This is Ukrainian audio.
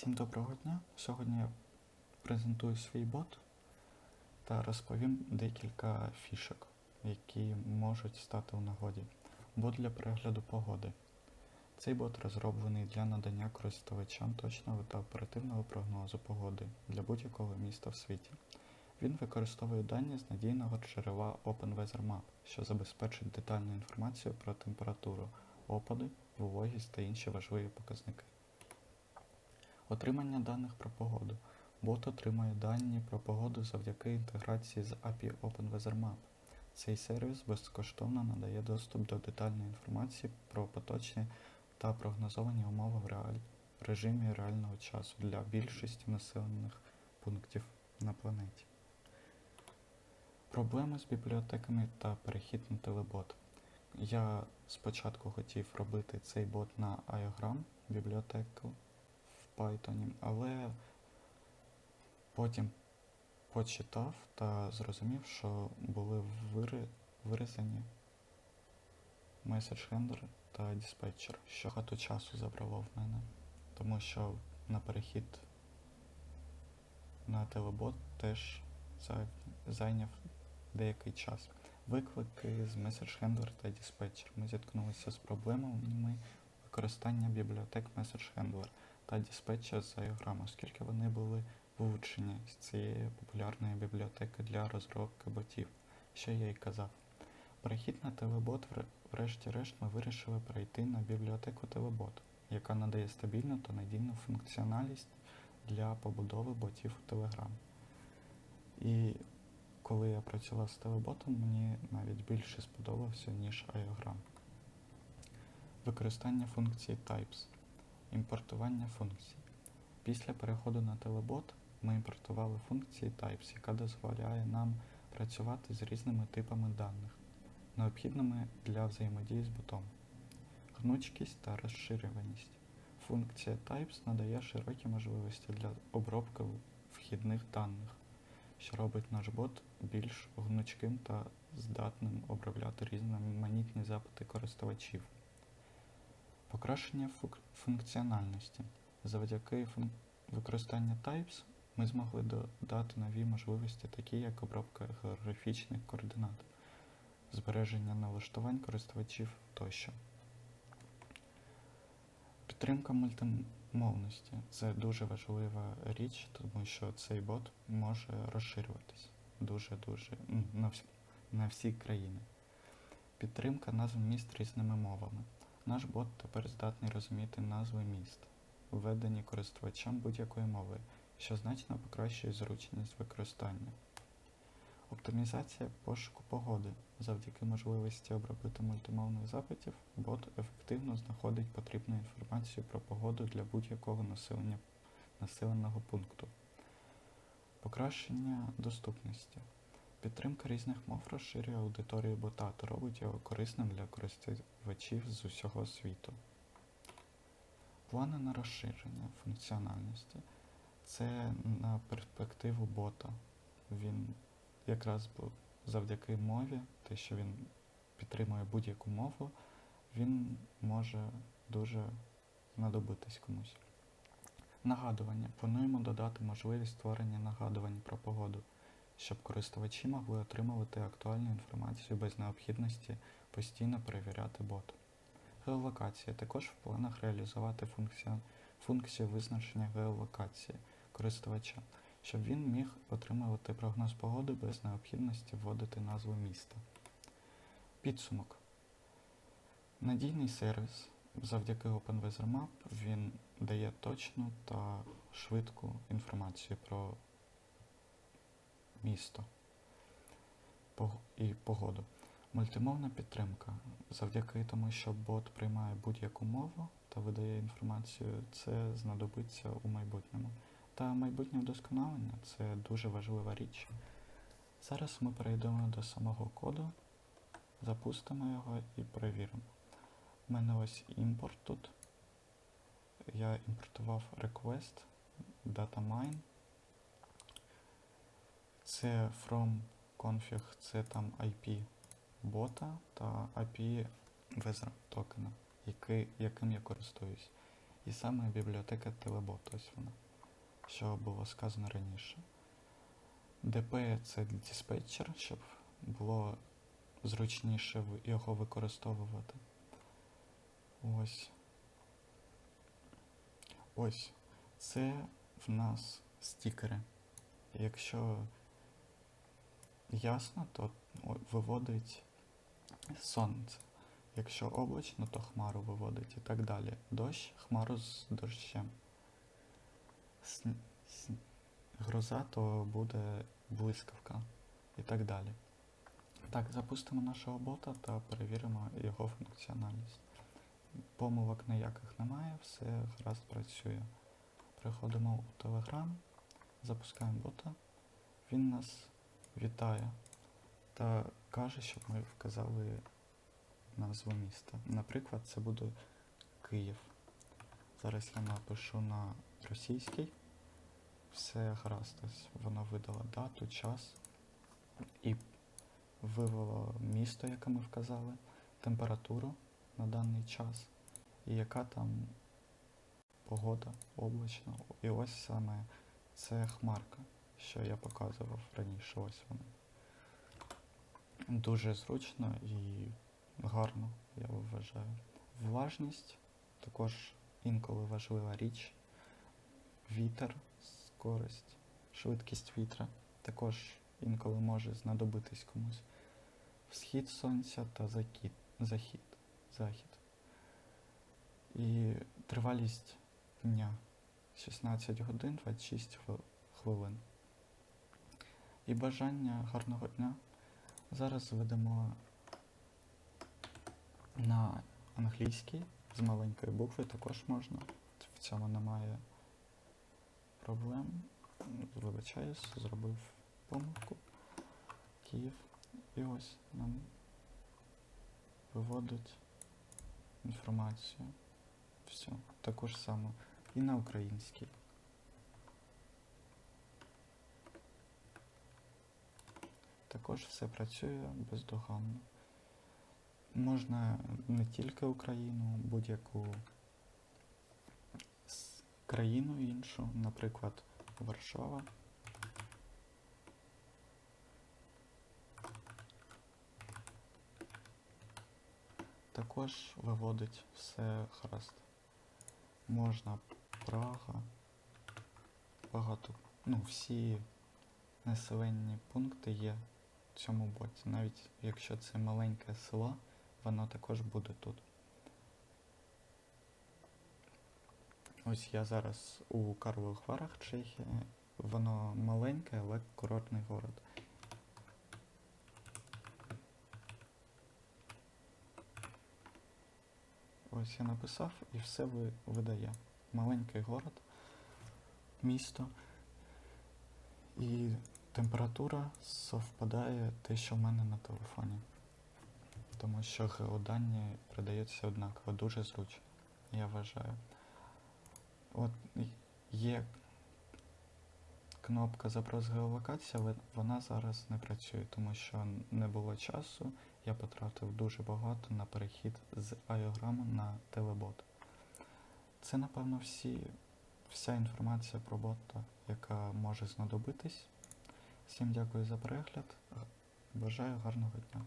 Всім доброго дня! Сьогодні я презентую свій бот та розповім декілька фішок, які можуть стати у нагоді. Бот для перегляду погоди. Цей бот розроблений для надання користувачам точного та оперативного прогнозу погоди для будь-якого міста в світі. Він використовує дані з надійного джерела OpenWeatherMap, що забезпечить детальну інформацію про температуру, опади, вологість та інші важливі показники. Отримання даних про погоду. Бот отримує дані про погоду завдяки інтеграції з API OpenWeatherMap. Цей сервіс безкоштовно надає доступ до детальної інформації про поточні та прогнозовані умови в реаль... режимі реального часу для більшості населених пунктів на планеті. Проблеми з бібліотеками та перехід на телебот. Я спочатку хотів робити цей бот на IOGRAM бібліотеку Python, але потім почитав та зрозумів, що були вирізані меседж хендер та диспетчер, що багато часу забрало в мене, тому що на перехід на телебот теж зайняв деякий час. Виклики з меседж хендлер та диспетчер. Ми зіткнулися з проблемами використання бібліотек меседж хендлер та диспетчер з IOGRAM, оскільки вони були вилучені з цієї популярної бібліотеки для розробки ботів, що я й казав. Перехід на телебот, вре- врешті-решт, ми вирішили перейти на бібліотеку телебот, яка надає стабільну та надійну функціоналість для побудови ботів у Telegram. І коли я працював з телеботом, мені навіть більше сподобався, ніж IOGRAM. Використання функції Types. Імпортування функцій. Після переходу на телебот ми імпортували функції Types, яка дозволяє нам працювати з різними типами даних, необхідними для взаємодії з ботом. Гнучкість та розширюваність. Функція Types надає широкі можливості для обробки вхідних даних, що робить наш бот більш гнучким та здатним обробляти різноманітні запити користувачів. Покращення функціональності. Завдяки використанню Types ми змогли додати нові можливості, такі як обробка географічних координат, збереження налаштувань користувачів тощо. Підтримка мультимовності це дуже важлива річ, тому що цей бот може розширюватись дуже-дуже на всі країни. Підтримка назв міст різними мовами. Наш бот тепер здатний розуміти назви міст, введені користувачам будь-якої мови, що значно покращує зручність використання. Оптимізація пошуку погоди. Завдяки можливості обробити мультимовних запитів, бот ефективно знаходить потрібну інформацію про погоду для будь-якого населеного пункту. Покращення доступності. Підтримка різних мов розширює аудиторію бота та робить його корисним для користувачів з усього світу. Плани на розширення функціональності. Це на перспективу бота. Він якраз завдяки мові, те, що він підтримує будь-яку мову, він може дуже знадобитись комусь. Нагадування. Плануємо додати можливість створення нагадувань про погоду, щоб користувачі могли отримувати актуальну інформацію без необхідності постійно перевіряти бот. Геолокація. Також в планах реалізувати функцію, визначення геолокації користувача, щоб він міг отримувати прогноз погоди без необхідності вводити назву міста. Підсумок. Надійний сервіс завдяки OpenWeatherMap він дає точну та швидку інформацію про місто і погоду. Мультимовна підтримка. Завдяки тому, що бот приймає будь-яку мову та видає інформацію, це знадобиться у майбутньому. Та майбутнє вдосконалення це дуже важлива річ. Зараз ми перейдемо до самого коду, запустимо його і перевіримо. У мене ось імпорт тут. Я імпортував request, datamine. Це from config, це там IP бота та API weather токена, який, яким я користуюсь. І саме бібліотека Телебот, ось вона, що було сказано раніше. ДП це диспетчер, щоб було зручніше його використовувати. Ось. Ось. Це в нас стікери. Якщо ясно, то виводить сонце. Якщо облачно, то хмару виводить і так далі. Дощ, хмару з дощем. Сн- сн- Гроза, то буде блискавка і так далі. Так, запустимо нашого бота та перевіримо його функціональність. Помилок ніяких немає, все гаразд працює. Приходимо у Telegram, запускаємо бота. Він нас вітає та каже, щоб ми вказали назву міста. Наприклад, це буде Київ. Зараз я напишу на російський. Все гаразд. Ось Воно видало дату, час і вивело місто, яке ми вказали, температуру на даний час, і яка там погода облачна. І ось саме це хмарка, що я показував раніше. Ось вона. Дуже зручно і гарно, я вважаю. Влажність також інколи важлива річ. Вітер, скорость, швидкість вітра також інколи може знадобитись комусь. Схід сонця та захід, захід, захід. І тривалість дня 16 годин 26 хвилин. І бажання гарного дня. Зараз зведемо на англійський з маленької букви також можна. В цьому немає проблем. Вибачаюсь, зробив помилку. Київ. І ось нам виводить інформацію. Все. Таку ж. І на український. Також все працює бездоганно. Можна не тільки Україну, будь-яку країну іншу, наприклад, Варшава. Також виводить все гаразд. Можна Прага, багато, ну, всі населені пункти є цьому боці. Навіть якщо це маленьке село, воно також буде тут. Ось я зараз у Карлових Варах, Чехія. Воно маленьке, але курортний город. Ось я написав і все ви- видає. Маленький город, місто. І температура совпадає те, що в мене на телефоні. Тому що геодані передаються однаково, дуже зручно, я вважаю. От є кнопка запрос геолокація, вона зараз не працює, тому що не було часу. Я потратив дуже багато на перехід з айограму на телебот. Це, напевно, всі, вся інформація про бота, яка може знадобитись. Всім дякую за перегляд. Бажаю гарного дня.